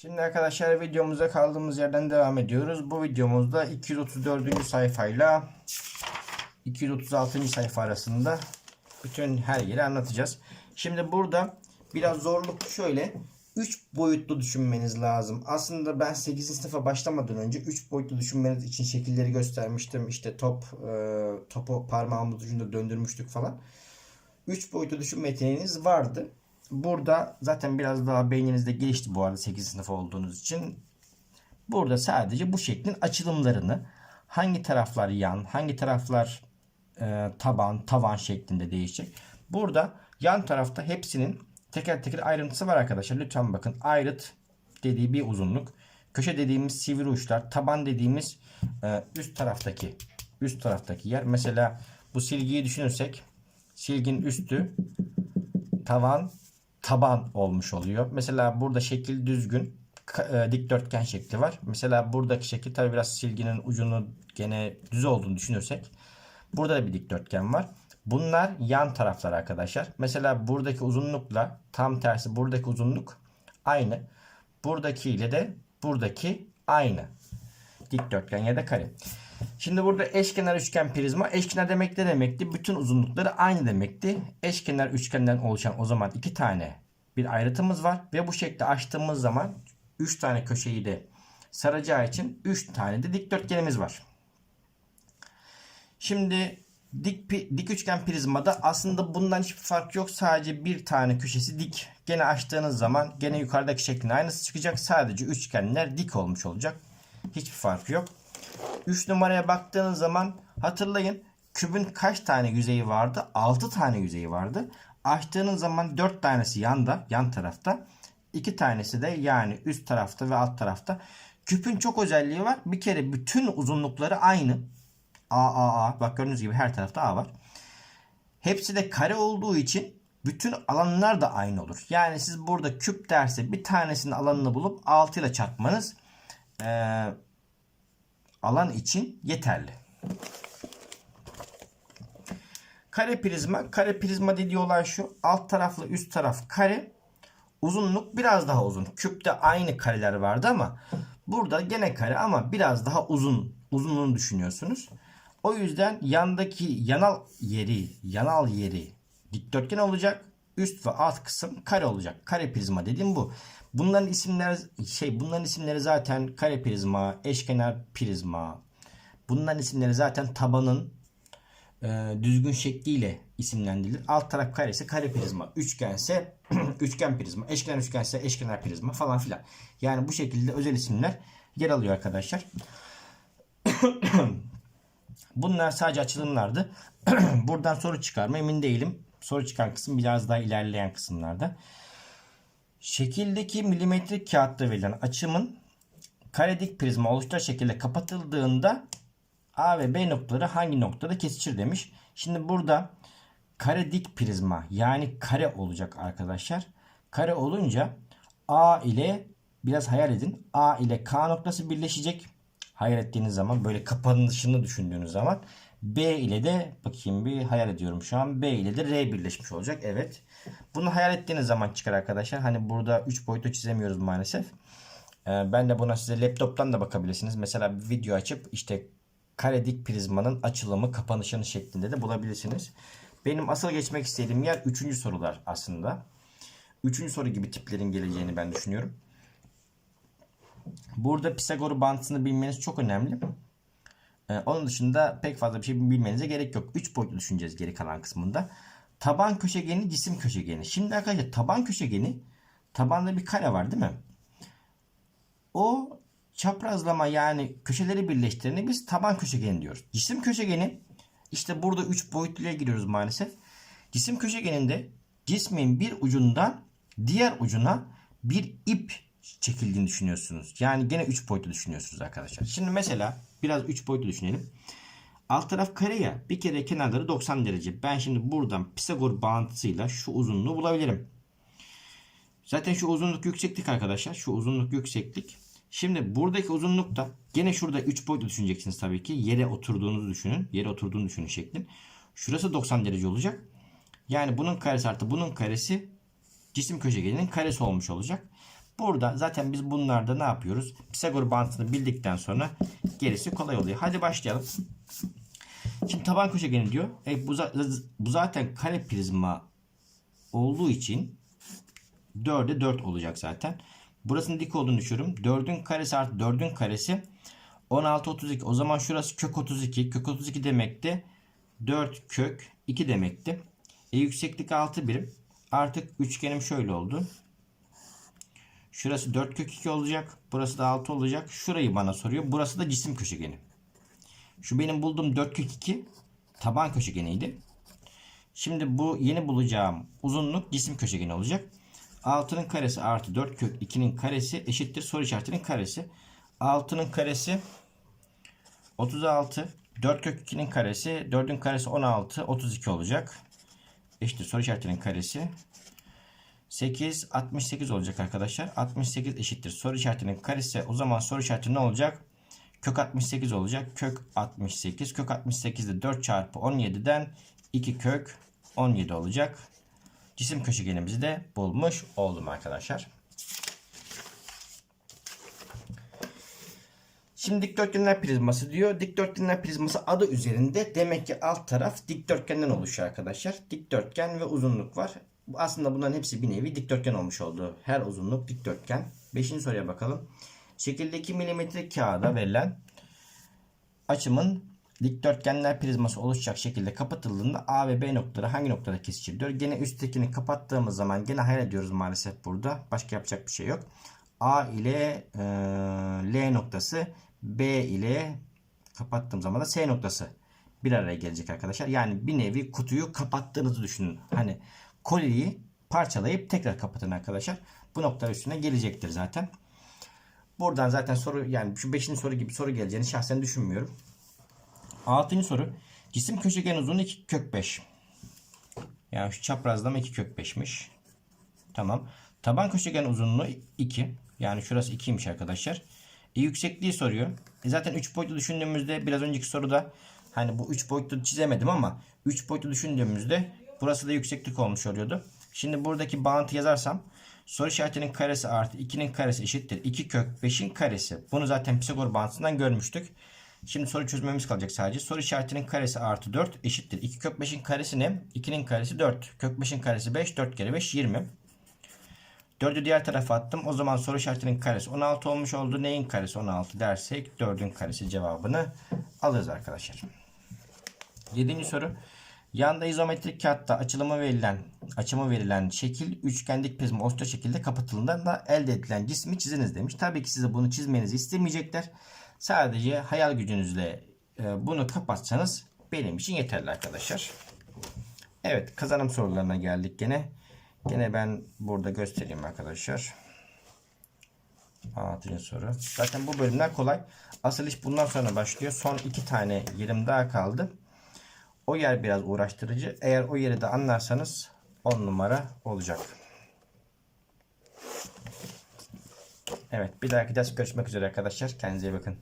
Şimdi arkadaşlar videomuza kaldığımız yerden devam ediyoruz. Bu videomuzda 234. sayfayla 236. sayfa arasında bütün her yeri anlatacağız. Şimdi burada biraz zorluk şöyle 3 boyutlu düşünmeniz lazım. Aslında ben 8. sınıfa başlamadan önce 3 boyutlu düşünmeniz için şekilleri göstermiştim. İşte top e, topu parmağımız ucunda döndürmüştük falan. 3 boyutlu düşünme yeteneğiniz vardı. Burada zaten biraz daha beyninizde gelişti bu arada 8 sınıf olduğunuz için. Burada sadece bu şeklin açılımlarını hangi taraflar yan, hangi taraflar e, taban, tavan şeklinde değişecek. Burada yan tarafta hepsinin teker teker ayrıntısı var arkadaşlar. Lütfen bakın ayrıt dediği bir uzunluk. Köşe dediğimiz sivri uçlar. Taban dediğimiz e, üst taraftaki üst taraftaki yer. Mesela bu silgiyi düşünürsek silgin üstü tavan taban olmuş oluyor. Mesela burada şekil düzgün e, dikdörtgen şekli var. Mesela buradaki şekil tabi biraz silginin ucunu gene düz olduğunu düşünürsek burada da bir dikdörtgen var. Bunlar yan taraflar arkadaşlar. Mesela buradaki uzunlukla tam tersi buradaki uzunluk aynı. Buradaki ile de buradaki aynı. Dikdörtgen ya da kare. Şimdi burada eşkenar üçgen prizma. Eşkenar demek ne demekti? Bütün uzunlukları aynı demekti. Eşkenar üçgenden oluşan o zaman iki tane bir ayrıtımız var. Ve bu şekilde açtığımız zaman 3 tane köşeyi de saracağı için 3 tane de dikdörtgenimiz var. Şimdi dik, dik üçgen prizmada aslında bundan hiçbir fark yok. Sadece bir tane köşesi dik. Gene açtığınız zaman gene yukarıdaki şeklin aynısı çıkacak. Sadece üçgenler dik olmuş olacak. Hiçbir farkı yok. 3 numaraya baktığınız zaman hatırlayın kübün kaç tane yüzeyi vardı? 6 tane yüzeyi vardı. Açtığınız zaman 4 tanesi yanda, yan tarafta. 2 tanesi de yani üst tarafta ve alt tarafta. Küpün çok özelliği var. Bir kere bütün uzunlukları aynı. A, A, A. Bak gördüğünüz gibi her tarafta A var. Hepsi de kare olduğu için bütün alanlar da aynı olur. Yani siz burada küp derse bir tanesinin alanını bulup 6 ile çarpmanız eee alan için yeterli. Kare prizma. Kare prizma dediği olay şu. Alt tarafla üst taraf kare. Uzunluk biraz daha uzun. Küpte aynı kareler vardı ama burada gene kare ama biraz daha uzun. Uzunluğunu düşünüyorsunuz. O yüzden yandaki yanal yeri, yanal yeri dikdörtgen olacak. Üst ve alt kısım kare olacak. Kare prizma dediğim bu. Bunların isimler şey bunların isimleri zaten kare prizma, eşkenar prizma. Bunların isimleri zaten tabanın e, düzgün şekliyle isimlendirilir. Alt taraf karesi kare prizma. Üçgense üçgen prizma. Eşkenar üçgense eşkenar prizma falan filan. Yani bu şekilde özel isimler yer alıyor arkadaşlar. Bunlar sadece açılımlardı. Buradan soru çıkarma emin değilim. Soru çıkan kısım biraz daha ilerleyen kısımlarda. Şekildeki milimetrik kağıtta verilen açımın kare dik prizma oluşturacak şekilde kapatıldığında A ve B noktaları hangi noktada kesişir demiş. Şimdi burada kare dik prizma yani kare olacak arkadaşlar. Kare olunca A ile biraz hayal edin. A ile K noktası birleşecek. Hayal ettiğiniz zaman böyle kapanışını düşündüğünüz zaman B ile de bakayım bir hayal ediyorum şu an. B ile de R birleşmiş olacak. Evet. Bunu hayal ettiğiniz zaman çıkar arkadaşlar. Hani burada 3 boyutlu çizemiyoruz maalesef. Ee, ben de buna size laptoptan da bakabilirsiniz. Mesela bir video açıp işte kare dik prizmanın açılımı kapanışını şeklinde de bulabilirsiniz. Benim asıl geçmek istediğim yer 3. sorular aslında. 3. soru gibi tiplerin geleceğini ben düşünüyorum. Burada Pisagor bağıntısını bilmeniz çok önemli. Ee, onun dışında pek fazla bir şey bilmenize gerek yok. 3 boyutlu düşüneceğiz geri kalan kısmında. Taban köşegeni, cisim köşegeni. Şimdi arkadaşlar taban köşegeni tabanda bir kare var değil mi? O çaprazlama yani köşeleri birleştireni biz taban köşegeni diyoruz. Cisim köşegeni işte burada 3 boyutluya giriyoruz maalesef. Cisim köşegeninde cismin bir ucundan diğer ucuna bir ip çekildiğini düşünüyorsunuz. Yani gene 3 boyutlu düşünüyorsunuz arkadaşlar. Şimdi mesela biraz 3 boyutlu düşünelim. Alt taraf kare ya. Bir kere kenarları 90 derece. Ben şimdi buradan Pisagor bağıntısıyla şu uzunluğu bulabilirim. Zaten şu uzunluk yükseklik arkadaşlar. Şu uzunluk yükseklik. Şimdi buradaki uzunlukta gene şurada 3 boyutlu düşüneceksiniz tabii ki. Yere oturduğunuzu düşünün. Yere oturduğunu düşünün şeklin. Şurası 90 derece olacak. Yani bunun karesi artı bunun karesi cisim köşegeninin karesi olmuş olacak. Burada zaten biz bunlarda ne yapıyoruz? Pisagor bağıntısını bildikten sonra gerisi kolay oluyor. Hadi başlayalım. Şimdi taban köşegeni diyor. E, bu, bu zaten kare prizma olduğu için 4'e 4 olacak zaten. Burasının dik olduğunu düşünüyorum. 4'ün karesi artı 4'ün karesi 16 32. O zaman şurası kök 32. Kök 32 demekti. 4 kök 2 demekti. E, yükseklik 6 birim. Artık üçgenim şöyle oldu. Şurası 4 kök 2 olacak. Burası da 6 olacak. Şurayı bana soruyor. Burası da cisim köşegeni. Şu benim bulduğum 4 kök 2 taban köşegeniydi. Şimdi bu yeni bulacağım uzunluk cisim köşegeni olacak. 6'nın karesi artı 4 kök 2'nin karesi eşittir soru işaretinin karesi. 6'nın karesi 36. 4 kök 2'nin karesi 4'ün karesi 16 32 olacak. Eşittir soru işaretinin karesi. 8 68 olacak arkadaşlar. 68 eşittir soru işaretinin karesi. O zaman soru işareti ne olacak? Kök 68 olacak. Kök 68. Kök 68 de 4 çarpı 17'den 2 kök 17 olacak. Cisim köşegenimizi de bulmuş oldum arkadaşlar. Şimdi dikdörtgenler prizması diyor. Dikdörtgenler prizması adı üzerinde demek ki alt taraf dikdörtgenden oluşuyor arkadaşlar. Dikdörtgen ve uzunluk var. Aslında bunların hepsi bir nevi dikdörtgen olmuş oldu. Her uzunluk dikdörtgen. Beşinci soruya bakalım. Şekildeki milimetre kağıda verilen açımın dikdörtgenler prizması oluşacak şekilde kapatıldığında A ve B noktaları hangi noktada kesişir diyor. Gene üsttekini kapattığımız zaman gene hayal ediyoruz maalesef burada. Başka yapacak bir şey yok. A ile e, L noktası B ile kapattığım zaman da S noktası bir araya gelecek arkadaşlar. Yani bir nevi kutuyu kapattığınızı düşünün. Hani koliyi parçalayıp tekrar kapatın arkadaşlar. Bu nokta üstüne gelecektir zaten. Buradan zaten soru yani şu 5. soru gibi soru geleceğini şahsen düşünmüyorum. 6. soru. Cisim köşegen uzunluğu 2 kök 5. Yani şu çaprazlama 2 kök 5'miş. Tamam. Taban köşegen uzunluğu 2. Yani şurası 2'ymiş arkadaşlar. E, yüksekliği soruyor. E, zaten 3 boyutlu düşündüğümüzde biraz önceki soruda hani bu 3 boyutlu çizemedim ama 3 boyutlu düşündüğümüzde burası da yükseklik olmuş oluyordu. Şimdi buradaki bağıntı yazarsam soru işaretinin karesi artı 2'nin karesi eşittir. 2 kök 5'in karesi. Bunu zaten Pisagor bağıntısından görmüştük. Şimdi soru çözmemiz kalacak sadece. Soru işaretinin karesi artı 4 eşittir. 2 kök 5'in karesi ne? 2'nin karesi 4. Kök 5'in karesi 5. 4 kere 5 20. 4'ü diğer tarafa attım. O zaman soru işaretinin karesi 16 olmuş oldu. Neyin karesi 16 dersek 4'ün karesi cevabını alırız arkadaşlar. 7. soru. Yanda izometrik kağıtta açılımı verilen açımı verilen şekil üçgenlik prizma osta şekilde kapatıldığında elde edilen cismi çiziniz demiş. Tabii ki size bunu çizmenizi istemeyecekler. Sadece hayal gücünüzle e, bunu kapatsanız benim için yeterli arkadaşlar. Evet kazanım sorularına geldik gene. Gene ben burada göstereyim arkadaşlar. 6. soru. Zaten bu bölümler kolay. Asıl iş bundan sonra başlıyor. Son iki tane yerim daha kaldı. O yer biraz uğraştırıcı. Eğer o yeri de anlarsanız 10 numara olacak. Evet bir dahaki ders görüşmek üzere arkadaşlar. Kendinize iyi bakın.